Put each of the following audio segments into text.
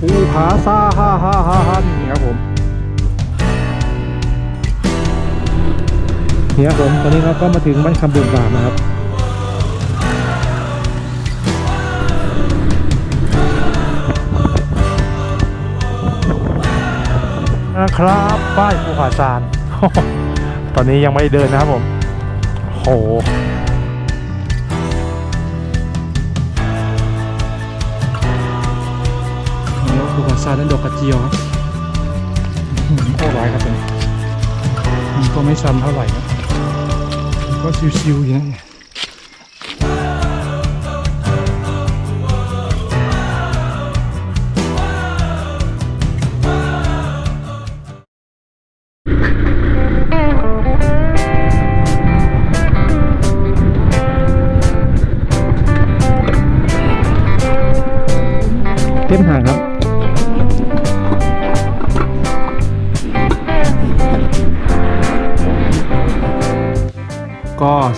ภูผาซาฮ่าฮ่าฮ่าฮ่านี่ครับผมนี่ครับผมตอนนี้เราก็มาถึงบ้านคำบุญบามนะครับนะครับป้ายภูผาซาน ตอนนี้ยังไม่เดินนะครับผม โห ซานนั่นดอกกระเจียวครับอื้อหือโครร้ายครับผมมันก็ไม่ซ้ำเท่าไหร่นะก็ชิวๆอยู่นะ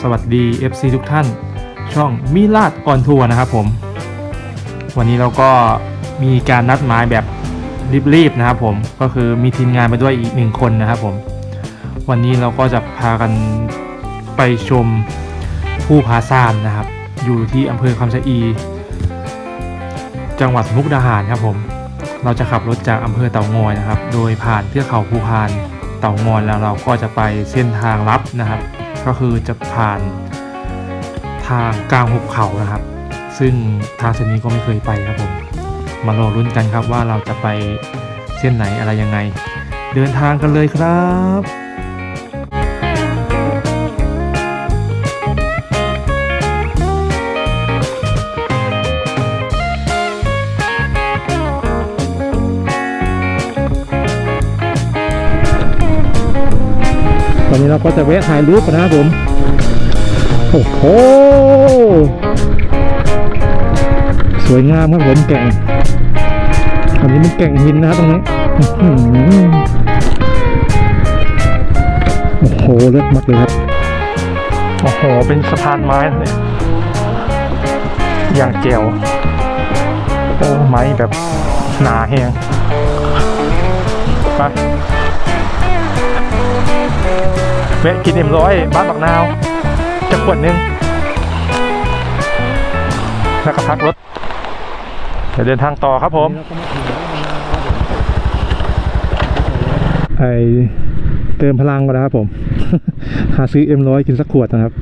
สวัสดี FC ทุกท่าน ช่องมิลาดออนทัวร์นะครับผม วันนี้เราก็มีการนัดหมายแบบรีบๆนะครับผมก็คือมีทีมงานมาด้วยอีกหนึ่งคนนะครับผม วันนี้เราก็จะพากันไปชมภูผาซานนะครับ อยู่ที่อำเภอคำชะอี จังหวัดมุกดาหารครับผม เราจะขับรถจากอำเภอเต่างอยนะครับ โดยผ่านเทือกเขาภูพานเต่างอยแล้วเราก็จะไปเส้นทางลับนะครับ ก็คือจะผ่านทางกลางหุบเขานะครับ ซึ่งทางเส้นนี้ก็ไม่เคยไปครับผม มารอรุ่นกันครับว่าเราจะไปเส้นไหนอะไรยังไง เดินทางกันเลยครับ ก็จะแวะถ่ายรูปนะครับผม โอ้โห สวยงามครับผมแก่ง อันนี้มันแก่งหินนะครับตรงนี้ โอ้โหเลิศมากเลยครับ โอ้โห เป็นสะพานไม้เลยอย่างเจ๋วโอ้ไม้แบบหนาแหงไป แวะกินเอ็มร้อยบ้านบักนาวจะขวดหนึงแล้วก็พักรถเดี๋ยวเดินทางต่อครับผมไอเติมพลังก่อนนะครับผม หาซื้อเอ็มร้อยกินสักขวดนะครับ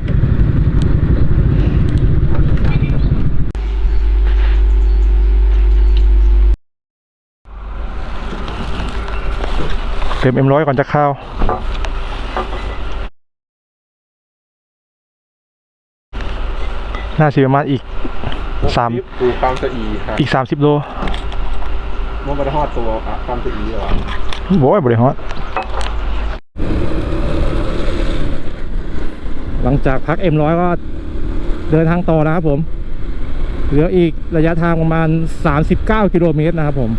เติมเอ็มร้อยก่อนจะเข้า น่าสิประมาณอีกสามดูความสะอีครับอีกสามสิบโลมันมาได้ฮอดตัวอะความสะอีเหรอโว้ยบริฮอตหลังจากพักเอ็มร้อยก็เดินทางต่อนะครับผม เหลืออีกระยะทางประมาณ 39 กิโลเมตรนะครับผม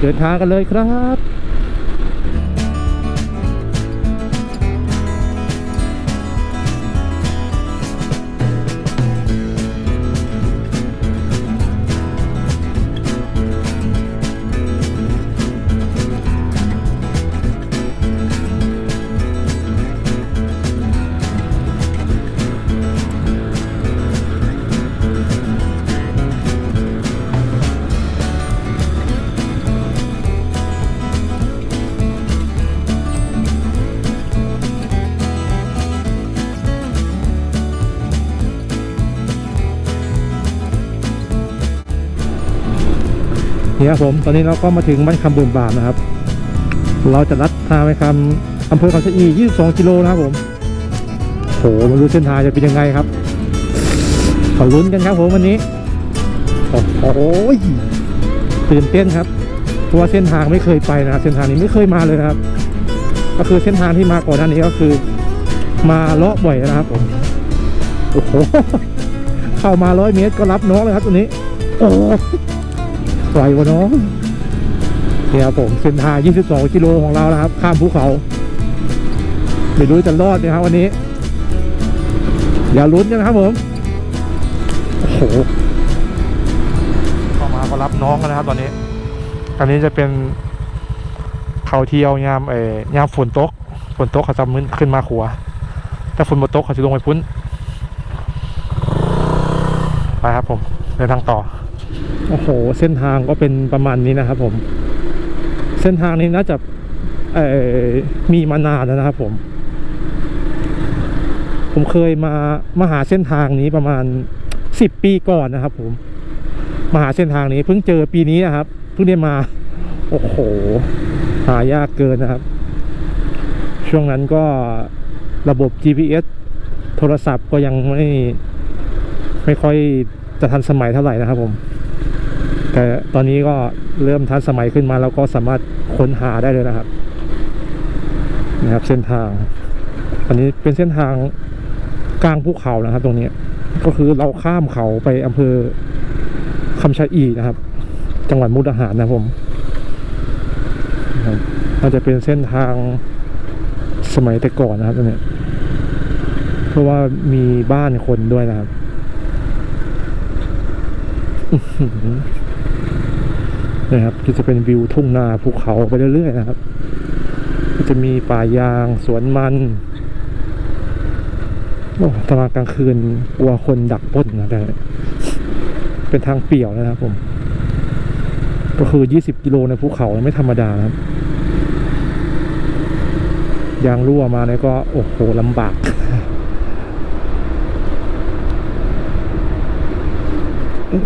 เดินทางกันเลยครับ นี่ครับผมตอนนี้เราก็มาถึงบ้านคำบุญบาทนะครับ เราจะลัดทางไปคำอำเภอคำชะอี 22 กิโลนะครับผมโหมาดูเส้นทางจะเป็นยังไงครับขอลุ้นกันครับผมวันนี้โอ้โหตื่นเต้นครับเพราะว่าเส้นทางไม่เคยไปนะเส้นทางนี้ไม่เคยมาเลยนะครับ ก็คือเส้นทางที่มาก่อนหน้านี้ก็คือ มาเลาะบ่อยนะครับผมโอ้โหเข้ามาร้อยเมตรก็รับน้องเลยครับตัวนี้ โอ้ ไหววะน้องเนี่ยครับผมเส้นทาง 22 กิโลของเรานะครับ ข้ามภูเขาไม่รู้จะรอดไหมครับวันนี้ อย่าลุ้นกันะครับผมโอ้โหเข้ามาก็รับน้องกันนะครับ ตอนนี้ อันนี้จะเป็นเขาเที่ยวยามเอ่ยามฝนตกฝนตกเขาจะมึนขึ้นมาขัวถ้าฝนหมตกเขาจะลงไปพุ้นไปครับผมเดินทางต่อ โอ้โห เส้นทางก็เป็นประมาณนี้นะครับผม เส้นทางนี้น่าจะมีมานานแล้วนะครับผม ผมเคยมามาหาเส้นทางนี้ประมาณสิบปีก่อนนะครับ ผม มาหาเส้นทางนี้เพิ่งเจอปีนี้นะครับ เพิ่งได้มา โอ้โห หายากเกินนะครับ ช่วงนั้นก็ระบบ GPS โทรศัพท์ก็ยังไม่ไม่ค่อยจะทันสมัยเท่าไหร่นะครับผม แต่ตอนนี้ก็เริ่มทันสมัยขึ้นมาแล้วก็สามารถค้นหาได้เลยนะครับนะครับเส้นทาง อันนี้เป็นเส้นทางกลางภูเขานะครับ ตรงนี้ ก็คือเราข้ามเขาไปอำเภอคำชะอีนะครับ จังหวัดมุกดาหารนะผมน่าจะเป็นเส้นทางสมัยแต่ก่อนนะครับตรงนี้เพราะว่ามีบ้านคนด้วยนะครับ นะครับก็จะเป็นวิวทุ่งนาภูเขาไปเรื่อยๆนะครับ ก็จะมีป่ายางสวนมันโอ้ตอนกลางคืนกลัวคนดักป้นนะแต่เป็นทางเปี่ยวนะครับผม ก็คือ 20 กิโลในภูเขาไม่ธรรมดานะครับ ยางรั่วมาเนี่ยก็ โอ้โหลำบากอื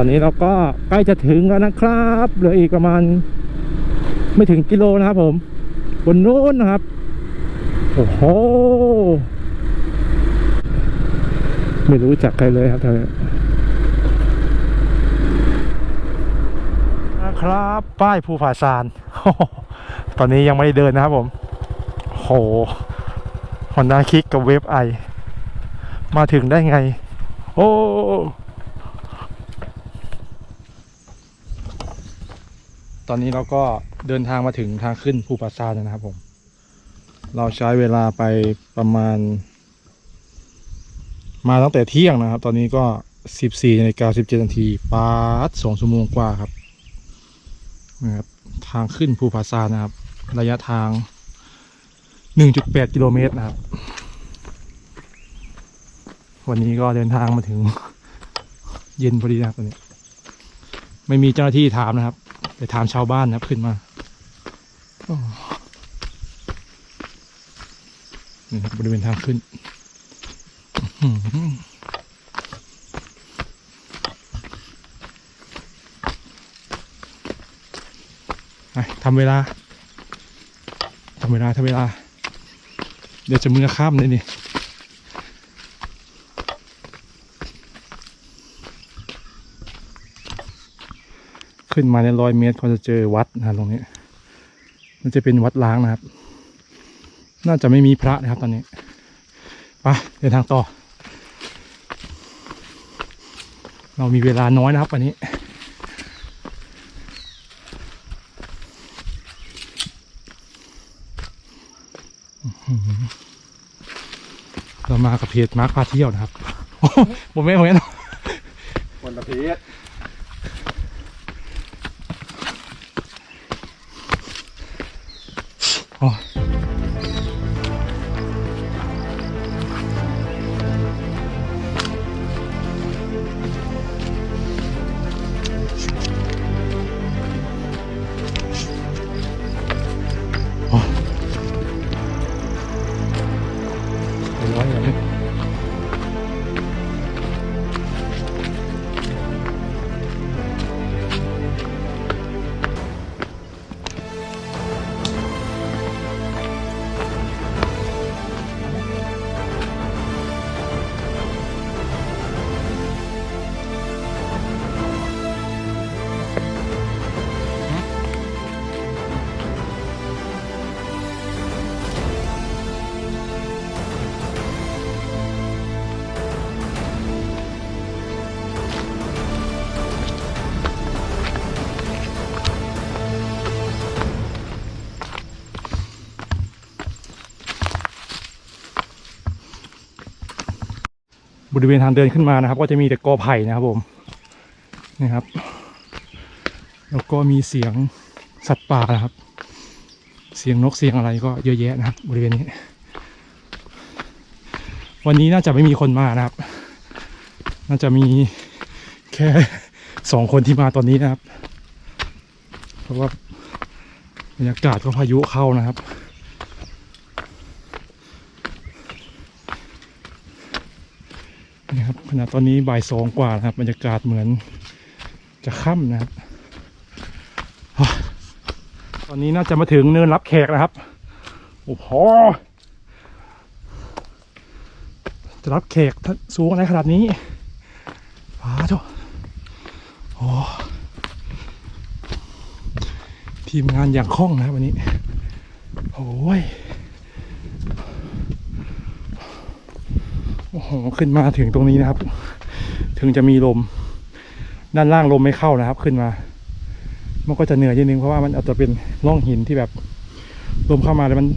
อนนี้เราก็ใกล้จะถึงแล้วนะครับเหลืออีกประมาณ ไม่ถึงกิโลนะครับผม บนนู้นนะครับ โอ้โห ไม่รู้จักใครเลยครับท่านนะครับ ป้ายภูผาซาน ตอนนี้ยังไม่ได้เดินนะครับผม โหฮอนด้าคิกกับเวฟไอ มาถึงได้ไง โอ้ ตอนนี้เราก็เดินทางมาถึงทางขึ้นภูผาซานแล้วนะครับผม เราใช้เวลาไปประมาณ มาตั้งแต่เที่ยงนะครับ ตอนนี้ก็14นาฬิกา17นาทีปาดสองชั่วโมงกว่าครับนะครับ ทางขึ้นภูผาซานนะครับ ระยะทาง1.8กิโลเมตรนะครับ วันนี้ก็เดินทางมาถึง เย็นพอดีนะครับตอนนี้ ไม่มีเจ้าหน้าที่ถามนะครับ ไปถามชาวบ้านนะขึ้นมานี่บริเวณทางขึ้นทำเวลา ทำเวลา ทำเวลา เดี๋ยวจะมือข้ามเลยนี่ ขึ้นมาในร้อยเมตรก็จะเจอวัดนะครับตรงนี้ มันจะเป็นวัดล้างนะครับ น่าจะไม่มีพระนะครับตอนนี้ไปเดินทางต่อ เรามีเวลาน้อยนะครับวันนี้เรามากับเพจมาร์คพาเที่ยวนะครับโอ้ผมไม่ผมไม่คนละเพศ ริเวณทางเดินขึ้นมานะครับ ก็จะมีแต่กอไผ่นะครับผมนี่ครับ แล้วก็มีเสียงสัตว์ป่านะครับ เสียงนกเสียงอะไรก็เยอะแยะนะครับ บริเวณนี้ วันนี้น่าจะไม่มีคนมานะครับ น่าจะมีแค่สองคนที่มาตอนนี้นะครับ เพราะว่าบรรยากาศก็พายุเข้านะครับ นี่ครับขณะตอนนี้บ่ายสองกว่านะครับบรรยากาศเหมือนจะค่ำนะครับตอนนี้น่าจะมาถึงเนินรับแขกนะครับโอ้โหจะรับแขกถ้าสูงอะไรขนาดนี้ฟ้าจ้ะโอ้ทีมงานอย่างคล่องนะครับวันนี้โอ้ย โอ้โหขึ้นมาถึงตรงนี้นะครับ ถึงจะมีลม ด้านล่างลมไม่เข้านะครับ ขึ้นมา มันก็จะเหนื่อยนิดนึงเพราะว่ามันอาจจะเป็นร่องหินที่แบบลมเข้ามาแล้วมัน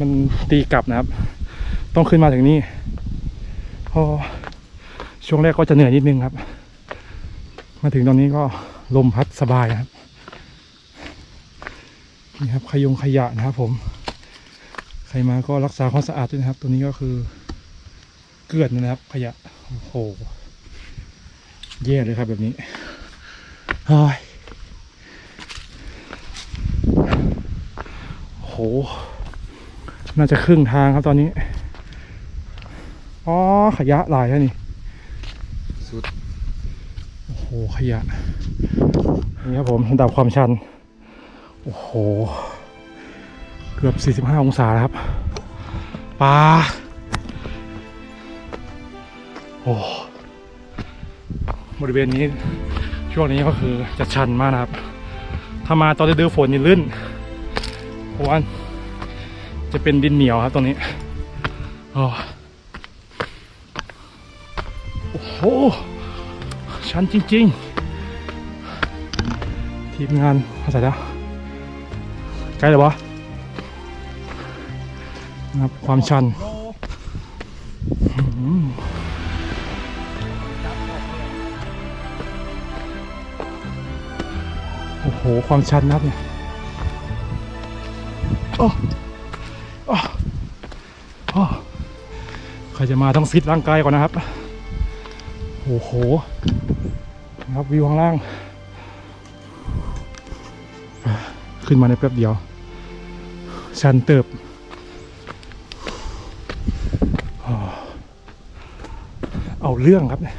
มันตีกลับนะครับ ต้องขึ้นมาถึงนี่พอช่วงแรกก็จะเหนื่อยนิดนึงครับ มาถึงตรงนี้ก็ลมพัดสบายนะครับนี่ครับขยงขยะนะครับผม ใครมาก็รักษาความสะอาดด้วยนะครับ ตัวนี้ก็คือ เกลือนนะครับ ขยะโอ้โหแย่เลยครับแบบนี้เฮ้ยโอ้โห น่าจะครึ่งทางครับตอนนี้ อ๋อ ขยะหลายแล้วนี่ สุด โอ้โห ขยะ นี่ครับผมระดับความชัน โอ้โห เกือบ 45 องศาแล้วครับปลาโอ้บริเวณนี้ช่วงนี้ก็คือจะชันมากนะครับ ถ้ามาตอนฤดูฝนนี่ลื่นเพราะว่าจะเป็นดินเหนียวครับตรงนี้โอ้โอ้โหชันจริง ๆ ทีมงานมาใส่แล้วใกล้เลยวะนะครับความชัน ความชันนับเนี่ยโอ้โอ้โอ้ใครจะมาต้องฟิตร่างกายก่อนนะครับ โอ้โหนะครับวิวข้างล่าง ขึ้นมาในแป๊บเดียว ชันเติบเอาเรื่องครับเนี่ย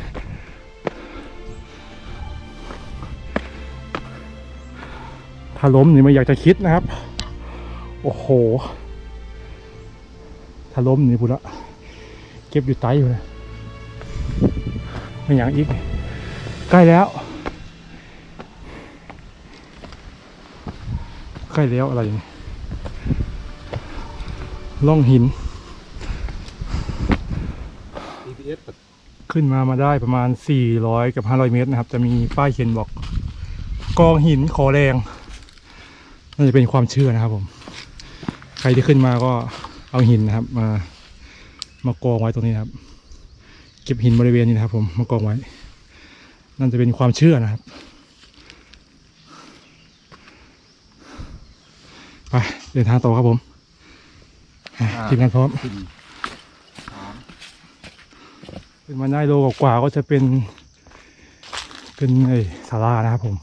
ถ้าล้มนี่ไม่อยากจะคิดนะครับ โอ้โห ถ้าล้มนี่พูดละเก็บอยู่ไตอยู่เลยไม่อย่างอีก ใกล้แล้ว ใกล้แล้วอะไรนี่ล่องหิน EPS ขึ้นมามาได้ประมาณ 400 กับ 500 เมตรนะครับ จะมีป้ายเขียนบอก กองหินขอแรง น่าจะเป็นความเชื่อนะครับผม ใครที่ขึ้นมาก็เอาหินนะครับ มามากองไว้ตรงนี้นะครับ เก็บหินบริเวณนี้นะครับ ผมมากองไว้นั่นจะเป็นความเชื่อนะครับไปเดินทางต่อครับผมอะทีมงานพร้อมสี่สามขึ้นมาได้โลกว่าๆก็จะเป็น เป็นไอ้ศาลานะครับผม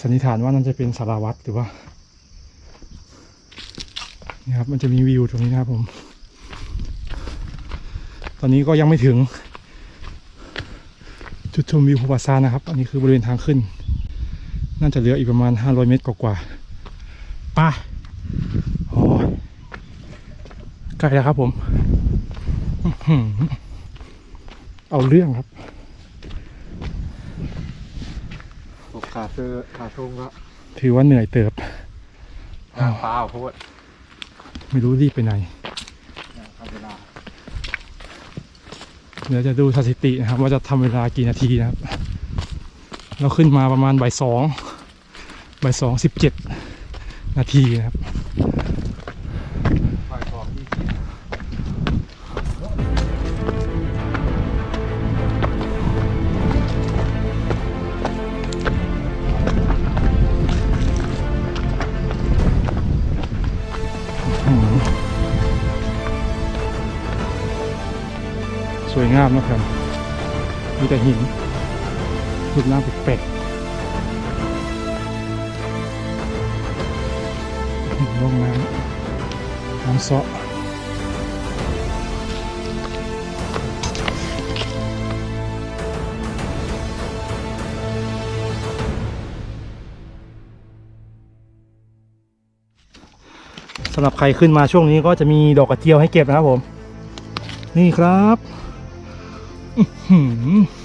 สันนิษฐานว่านั่นจะเป็นศาลาวัดหรือว่านี่ครับมันจะมีวิวตรงนี้นะครับผม ตอนนี้ก็ยังไม่ถึง จุดชมวิวภูปาซานนะครับ อันนี้คือบริเวณทางขึ้น น่าจะเหลืออีกประมาณ 500 เมตรกว่าๆป้าโอ้ใกล้แล้วครับผม เอาเรื่องครับ ตก ขาเสื้อขาทุ่งก็ถือว่าเหนื่อยเติบอ้าวเปล่าโพดไม่รู้รีบไปไหนทำเวลาเดี๋ยวจะดูสถิตินะครับ ว่าจะทำเวลากี่นาทีนะครับ เราขึ้นมาประมาณบ่ายสองบ่ายสองสิบเจ็ดนาทีนะครับ มีแต่หินรูปร่างแปลกๆหินลงน้ำน้ำเซาะสำหรับใครขึ้นมาช่วงนี้ก็จะมีดอกกระเจียวให้เก็บนะครับผม นี่ครับอื้อหือ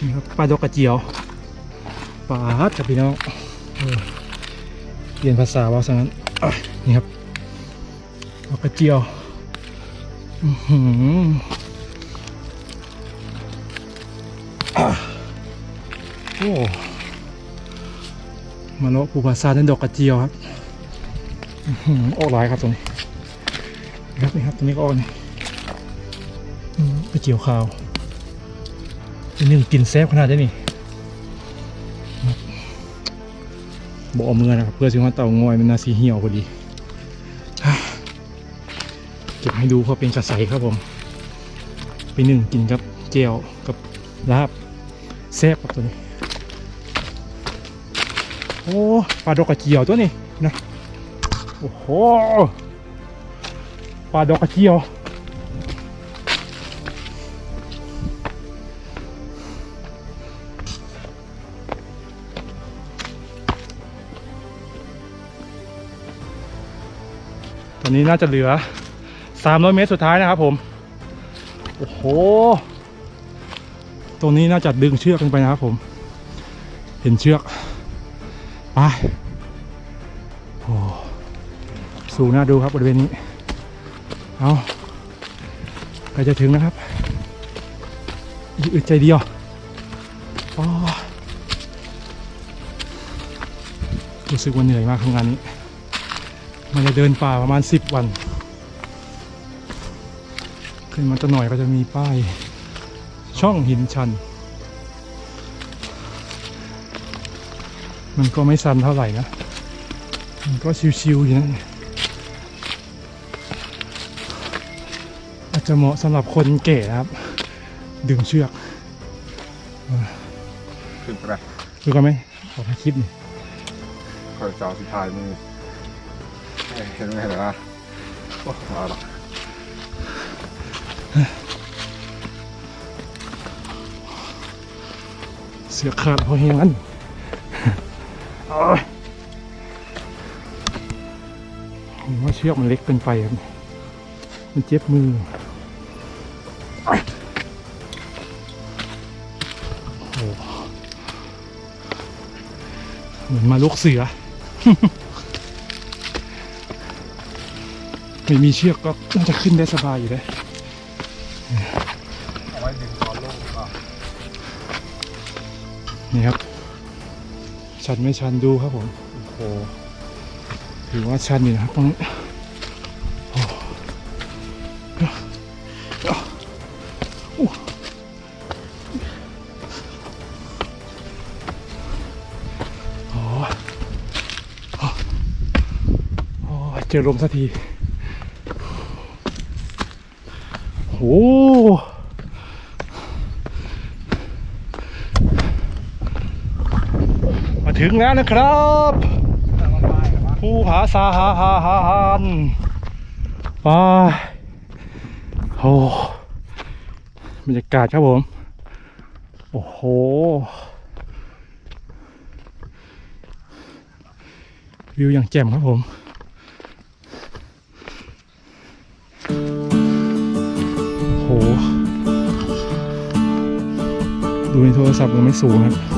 นี่ครับปลาดอกกระเจียวปลาดครับพี่น้องเออเปลี่ยนภาษาว่าซะงั้นนี่ครับดอกกระเจียวอือหือโอ้มาโนะปูภาษานั่นดอกกระเจียวครับอ้อหือออกหลายครับตรงนี้ครับนี่ครับตรงนี้ก็ออกนี่อืมไปเกี่ยวขาว อันหนึ่งกินแซ่บขนาดนี้นี่บอกเอามือนะครับ เพื่อสิว่าเต่างอยมันน่าสีเหี่ยวพอดี เก็บให้ดูเพราะเป็นกระใสครับผม ไปหนึ่งกินกับเจียวกับลาบแซ่บครับตัวนี้ โอ้ปลาดอกกระเจียวตัวนี้นะ โอ้โหปลาดอกกระเจียว อนนี้น่าจะเหลือ 300 เมตรสุดท้ายนะครับผม โอ้โห ตรงนี้น่าจะดึงเชือกกันไปนะครับผม เห็นเชือก ไปโอ้สูงน่าดูครับบริเวณนี้ เอาใกล้จะถึงนะครับอึดใจเดียวรู้สึกว่าเหนื่อยมากทำงานนี้ มันจะเดินป่าประมาณสิบวัน ขึ้นมาจะหน่อยก็จะมีป้าย ช่องหินชัน มันก็ไม่ซันเท่าไหร่นะ มันก็ชิวๆอยู่นะอาจจะเหมาะสำหรับคนแก่นะครับ ดึงเชือกขึ้นไปเลยดูกันไหมขอถ่ายคลิปหนี่อย คอยเจ้าสุดท้ายมือ เอ้ยเห็นไหมเหรอโอ้เอาละเสือกขาดเพราะเฮงนั้นผมว่าเชือกมันเล็กเกินไปครับ มันเจ็บมือโอ้ยโอ้โหเหมือนมาลุกเสือ ไม่มีเชือกก็น่าจะขึ้นได้สบายอยู่เลยนี่ครับ ชันไม่ชันดูครับผม โอ้โหถือว่าชันอยู่นะครับตรงนี้อ๋อเจอลมสักที โหมาถึงแล้วนะครับภูผาสาหาหาหาหันไปโอ้บรรยากาศครับผม โอ้โหวิวอย่างแจ่มครับผม ดูในโทรศัพท์มันไม่สูงครับ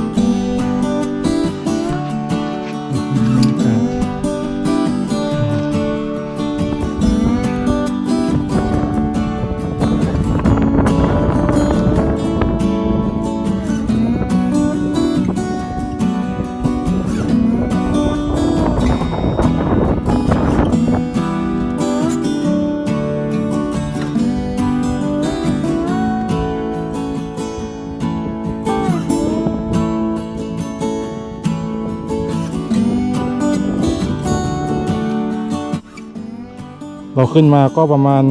เราขึ้นมาก็ประมาณ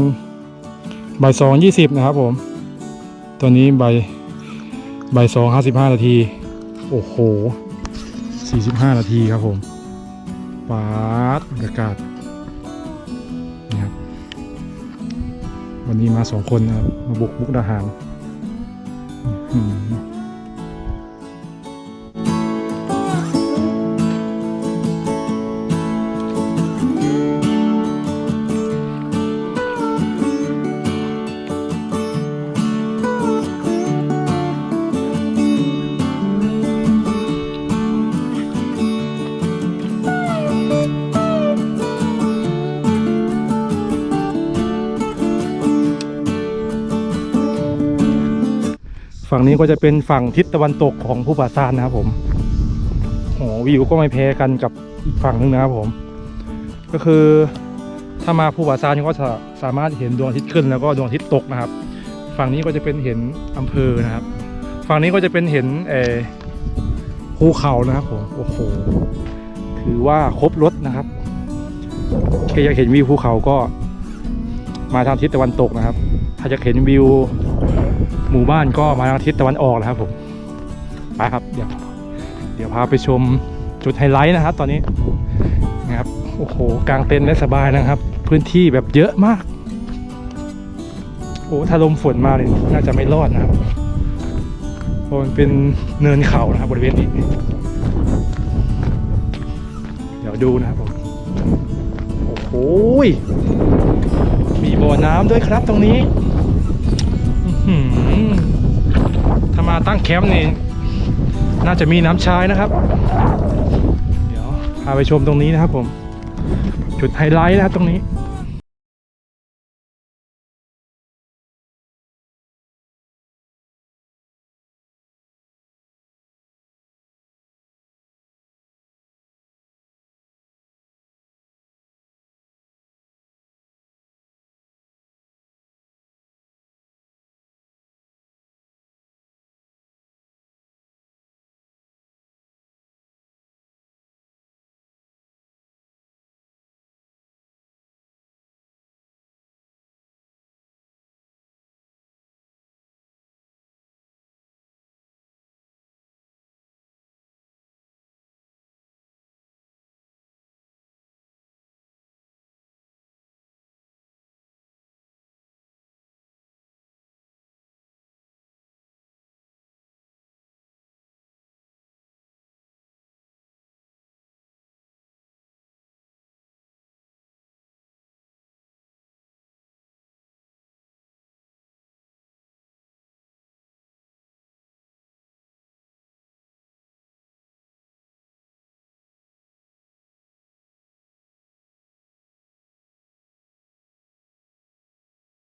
บ่ายสองยี่สิบนะครับผมตอนนี้บ่ายบ่ายสองห้าสิบห้านาที โอ้โหสี่สิบห้านาทีครับผมปาดบรรยากาศนี่ครับวันนี้มาสองคนนะครับมาบุกมุกดาหาร ฝั่งนี้ก็จะเป็นฝั่งทิศตะวันตกของภูผาซานนะครับผมโหวิวก็ไม่แพ้กันกับอีกฝั่งหนึงนะครับผม ก็คือถ้ามาภูผาซานก็จะสามารถเห็นดวงอาทิตย์ขึ้นแล้วก็ดวงอาทิตย์ตกนะครับ ฝั่งนี้ก็จะเป็นเห็นอำเภอนะครับ ฝั่งนี้ก็จะเป็นเห็นเออภูเขานะครับผมโอ้โหถือว่าครบรถนะครับใครอยากเห็นวิวภูเขาก็มาทางทิศตะวันตกนะครับ ถ้าอยากเห็นวิว หมู่บ้านก็มาทางทิศตะวันออกนะครับผมไปครับเดี๋ยว เดี๋ยวพาไปชมจุดไฮไลท์นะครับ ตอนนี้นะครับโอ้โหกลางเต็นท์ได้สบายนะครับ พื้นที่แบบเยอะมาก โอ้ถ้าลมฝนมาเลยน่าจะไม่รอดนะครับเพราะมันเป็นเนินเขานะครับบริเวณนี้ เดี๋ยวดูนะครับผมโอ้โหยมีบ่อน้ำด้วยครับตรงนี้ ถ้ามาตั้งแคมป์นี่ น่าจะมีน้ำชายนะครับ เดี๋ยวพาไปชมตรงนี้นะครับผม จุดไฮไลท์นะครับตรงนี้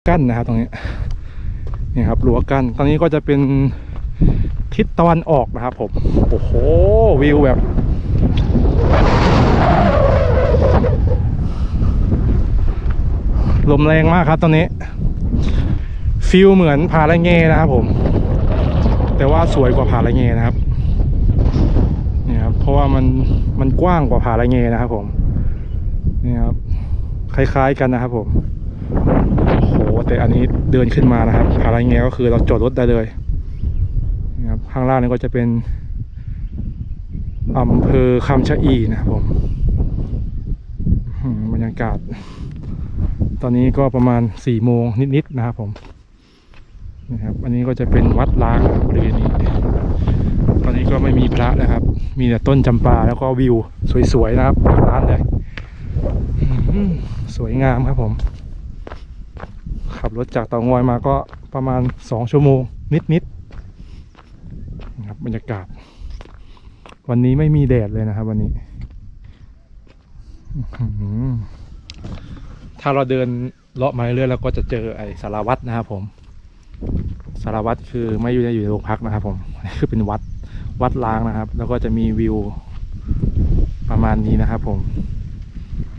กั้นนะครับตรงนี้นี่ครับรั้วกั้นตอนนี้ก็จะเป็นทิศตะวันออกนะครับผมโอ้โหวิวแบบลมแรงมากครับตอนนี้ฟิลเหมือนผาละเงนะครับผม แต่ว่าสวยกว่าผาละเงนะครับนี่ครับเพราะว่ามันมันกว้างกว่าผาละเงนะครับผมนี่ครับคล้ายๆกันนะครับผมโอ้โห แต่อันนี้เดินขึ้นมานะครับอะไรเงี้ยก็คือเราจอดรถได้เลยนะครับข้างล่างนี่ก็จะเป็นอำเภอคำชะอีนะครับผมบรรยากาศ ตอนนี้ก็ประมาณสี่โมงนิดๆนะครับผมนะครับอันนี้ก็จะเป็นวัดล้างบริเวณนี้ ตอนนี้ก็ไม่มีพระนะครับ มีแต่ต้นจำปาแล้วก็วิวสวยๆนะครับร้านเลยสวยงามครับผม ขับรถจากเตางอยมาก็ประมาณสองชั่วโมง นิดๆนะครับบรรยากาศ วันนี้ไม่มีแดดเลยนะครับวันนี้ ถ้าเราเดินเลาะมาเรื่อยๆเราก็จะเจอไอ้สารวัตรนะครับผมสารวัตรคือไม่อยู่ในอยู่ในโรงพักนะครับ ผมนี่คือเป็นวัดวัดล้างนะครับ แล้วก็จะมีวิวประมาณนี้นะครับ ผม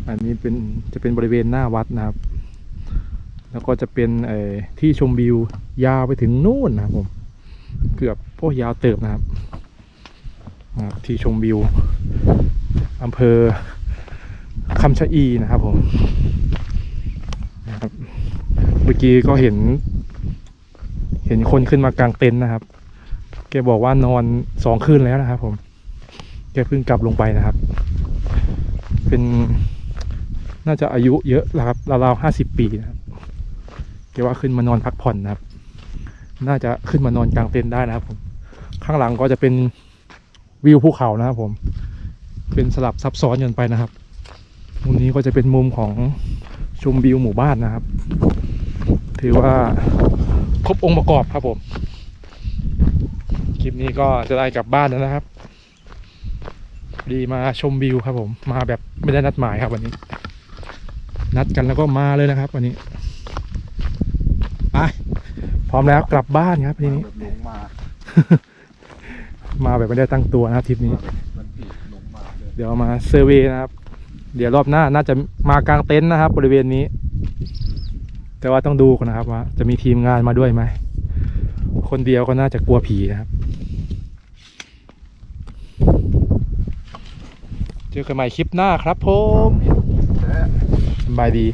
อันนี้เป็นจะเป็นบริเวณหน้าวัดนะครับ แล้วก็จะเป็นที่ชมวิวยาวไปถึงนู่นนะครับผมเกือบพวกยาวเติบนะครับ ที่ชมวิวอำเภอคำชะอีนะครับผมนะครับเมื่อกี้ก็เห็น เห็นคนขึ้นมากางเต็นท์นะครับ แกบอกว่านอนสองคืนแล้วนะครับผม แกเพิ่งกลับลงไปนะครับ เป็นน่าจะอายุเยอะแล้วครับราวๆห้าสิบปีนะครับ กว่าขึ้นมานอนพักผ่อนนะครับ น่าจะขึ้นมานอนกลางเต็นท์ได้นะครับผม ข้างหลังก็จะเป็นวิวภูเขานะครับผม เป็นสลับซับซ้อนกันไปนะครับ มุมนี้ก็จะเป็นมุมของชมวิวหมู่บ้านนะครับ ถือว่าครบองค์ประกอบครับผม คลิปนี้ก็จะได้กลับบ้านแล้วนะครับ ดีมาชมวิวครับผม มาแบบไม่ได้นัดหมายครับวันนี้ นัดกันแล้วก็มาเลยนะครับวันนี้ ไปพร้อมแล้วกลับบ้านครับทีนี้แบบหลงมามาแบบไม่ได้ตั้งตัวนะครับทริปนี้ มันผิดหลงมาเลยเดี๋ยวมาเซอร์เวย์นะครับ เดี๋ยวรอบหน้าน่าจะมากางเต็นท์นะครับ บริเวณนี้ แต่ว่าต้องดูก่อนนะครับว่า จะมีทีมงานมาด้วยไหม คนเดียวก็น่าจะกลัวผีนะครับ เจอกันใหม่คลิปหน้าครับผมแท้สบายดี